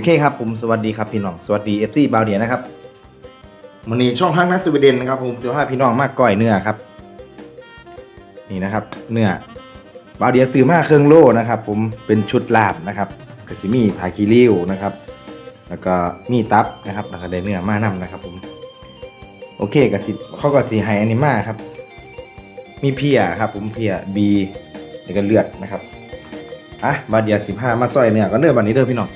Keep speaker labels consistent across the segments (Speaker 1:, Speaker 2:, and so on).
Speaker 1: โอเคครับผมสวัสดีครับพี่น้องสวัสดีเอฟซีบาวเดียนะครับวันนี้ช่องฮักนักสวีเดนนะครับผมเสื้อผ้าพี่น้องมากก้อยเนื้อครับ นี่นะครับ เนื้อบาวเดียซื้อมาเครื่องโล่นะครับ ผมเป็นชุดลาบนะครับกระสิมีผาคีริ้วนะครับ แล้วก็มีตับนะครับแล้วก็ได้เนื้อมานำนะครับ ผมโอเคกระสิเขาก็สีไฮแอนิมาครับ มีเพียครับ ผมเพียบีแล้วก็เลือดนะครับอะบาวเดียสิบห้ามาซอยเนื้อก็เนื้อบันนี้เด้อพี่น้อง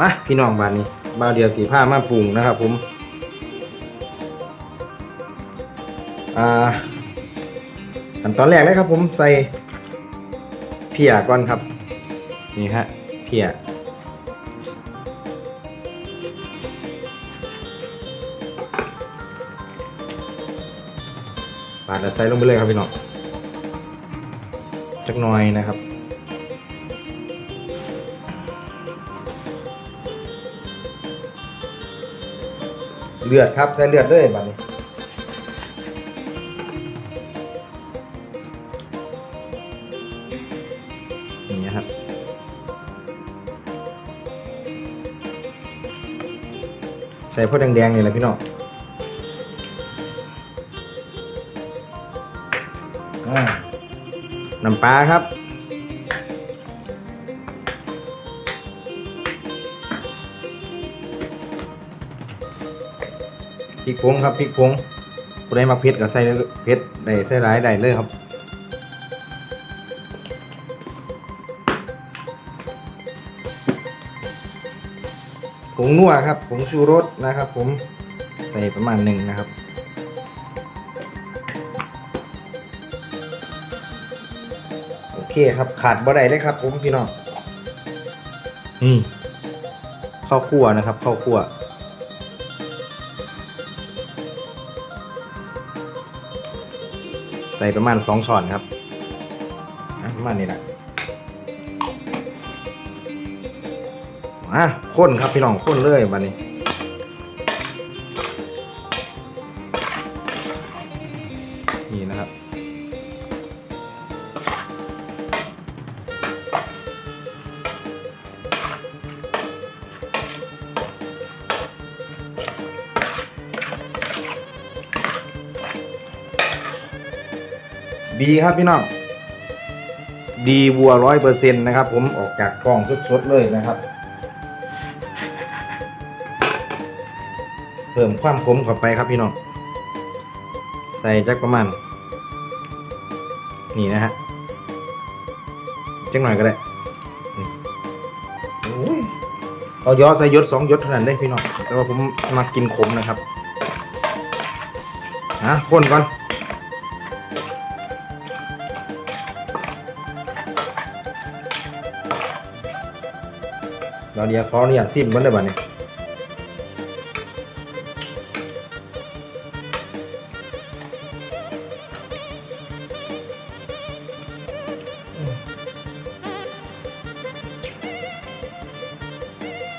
Speaker 1: มาพี่น้องบ้านนี้บ้าเดียวสีผ้ามาปรุงนะครับผมอ่าอันตอนแรกเลยครับผมใส่เพียก่อนครับ นี่ฮะเพียปาดแล้วใส่ลงไปเลยครับพี่น้องจักหน่อยนะครับ เลือดครับใส่เลือดเลยบัดนี้อย่างเงี้ยครับใส่พวกแดงๆนี่แหละพี่น้องน้ำปลาครับ พริกผงครับพริกผงผู้ใดมักเผ็ดก็ใส่เผ็ดได้ใส่หลายได้เลยครับผงนัวครับผงชูรสนะครับ ผมใส่ประมาณหนึ่งนะครับโอเคครับขาดบ่ได้เลยครับ ผมพี่น้องนี่ข้าวคั่วนะครับข้าวคั่ว ใส่ประมาณสองช้อนครับประมาณนี้แหละอะข้นครับพี่น้องข้นเลยวันนี้นี่ บีครับพี่น้องดีวัวร้อยเปอร์เซ็นต์นะครับ ผมออกจากกล่องสดๆเลยนะครับ เพิ่มความขมเข้าไปครับพี่น้องใส่จักประมาณนี่นะฮะจักหน่อยก็ได้นี่โอ้ยเอายอใส่ยศสองยศเท่านั้นได้พี่น้องแต่ว่าผมมากินขมนะครับนะคนก่อน เราเดียวขาเนี่ยซิมมันได้บ่เนี่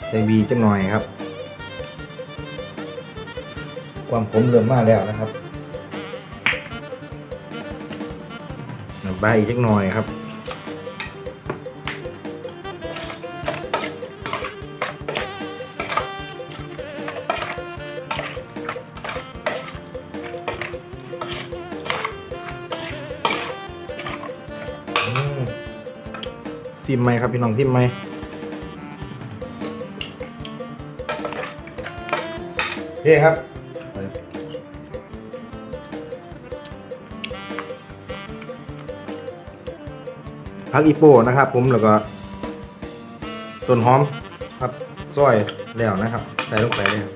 Speaker 1: ใส่บีจังหน่อยครับ ความผมเริ่มมากแล้วนะครับน้ำใบอีกจักหน่อยครับ ซิมไหมครับ พี่น้องซิมไหมโอเครับพักอีโปนะครับ ผมแล้วก็ต้นหอมครับซอยแล้วนะครับใส่ลงไปเลยครับ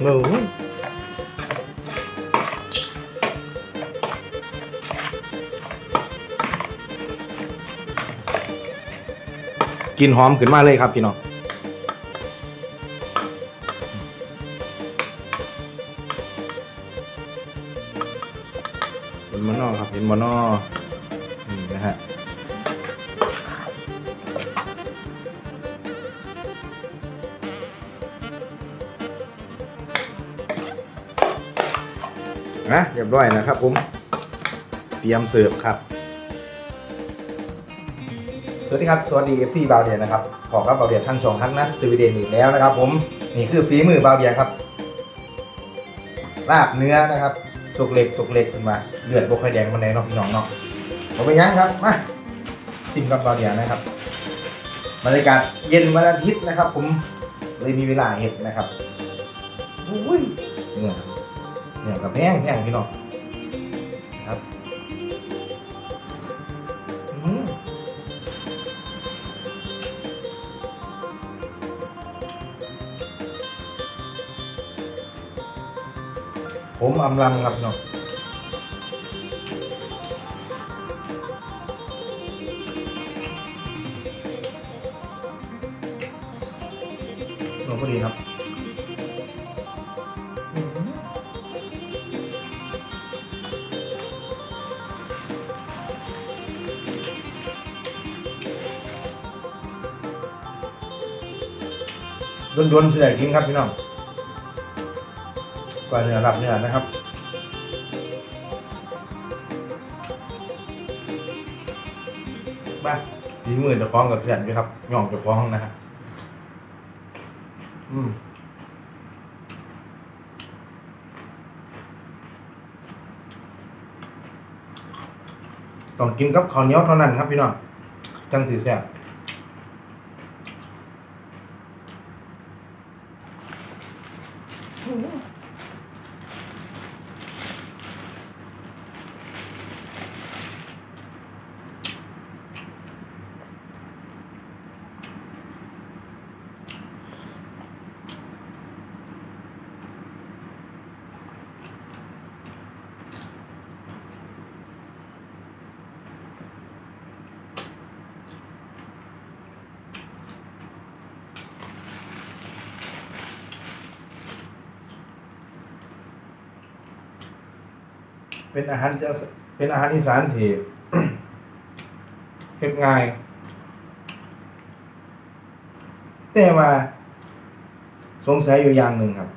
Speaker 1: โอ้ กลิ่นหอมขึ้นมาเลยครับพี่น้องเห็นมอนอครับเห็นมอนอนี่นะฮะนะเรียบร้อยนะครับผม เตรียมเสิร์ฟครับ สวัสดีครับ สวัสดี FC บาวเดียนะครับ ขอครับบาวเดียทั้งช่องทั้งนัสสวีเดนอีกแล้วนะครับ ผม นี่คือฝีมือบาวเดียครับ ลาบเนื้อนะครับสุกเหล็กสุกเหล็กขึ้นมา เลือดบกไข่แดงมันนเนาะพี่น้องเนาะผมไปยังครับ มาซิมกับบาวเดียนะครับ บรรยากาศเย็นวันอาทิตย์นะครับ ผม เลยมีเวลาเห็ดนะครับอุ้ยเนื้อเนื้อกับแพงแพงพี่น้อง ผมอำลำครับพี่น้องลงพอดีครับอื้อหือโดนๆเสียจริงครับพี่น้อง ก่อนเนื้อรับเนื้อนะครับมาฝีมือเจะฟ้องกับเสียนด้วยครับย่องจะฟ้องนะฮะอืมต้องกินกับข้าวเหนียวเท่านั้นครับพี่น้องจังสีแซ่บ เป็นอาหารจะเป็นอาหารอีสานที่เฮ็ดง่าย แต่ว่าสงสัยอยู่อย่างหนึ่งครับ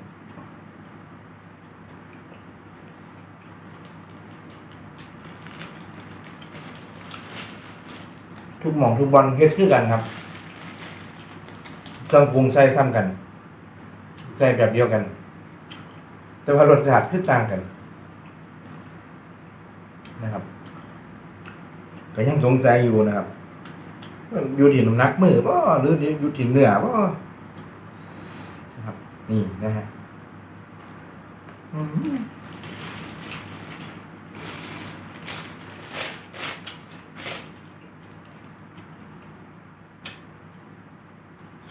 Speaker 1: ทุกหมองทุกบอลเฮ็ดคือกันครับเครื่องปรุงใส่ซ้ำกันใส่แบบเดียวกัน แต่ว่ารสชาติคือต่างกัน นะครับ ก็ยังสงสัยอยู่นะครับอยู่ที่น้ำหนักมือป่หรืออยู่ที่เนื้อป่นะครับ นี่นะฮะ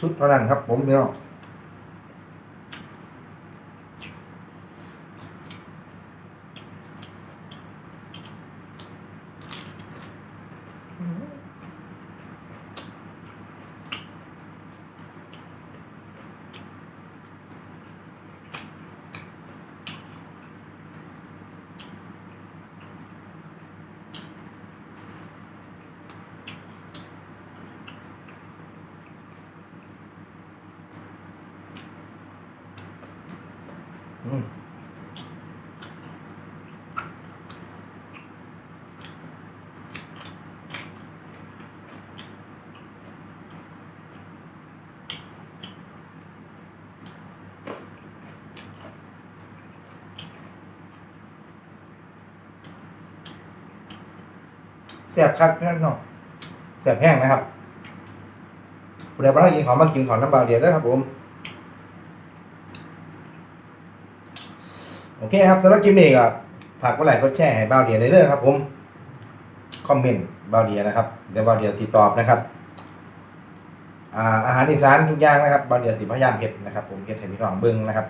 Speaker 1: สุดเท่านั้นครับผมเนาะ อืม แสบคักนั่นเนาะแสบแห้งนะครับผู้ใดบ่ได้กินของมากินของน้ำเบาเดียวด้วยครับผม โอเคครับสำหรับคลิปนี้ก็ฝากกดไลค์กดแชร์ให้เบาเดียได้เลยครับผม คอมเมนต์เบาเดียนะครับ เดี๋ยวเบาเดียสิตอบนะครับอ่าอาหารอีสานทุกอย่างนะครับเบาเดียสิพยายามเฮ็ดนะครับ ผมเฮ็ดให้พี่น้องเบิ่งนะครับ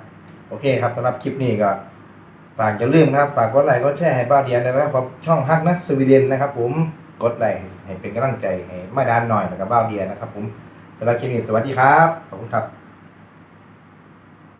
Speaker 1: โอเคครับสำหรับคลิปนี้ก็ฝากอย่าลืมนะครับฝากกดไลค์กดแชร์ให้เบาเดียนะครับช่องฮักนัสสวีเดนนะครับผม กดไลค์ให้เป็นกำลังใจให้มาดานหน่อยนะครับเบาเดียนะครับผมสำหรับคลิปนี้สวัสดีครับ ขอบคุณครับ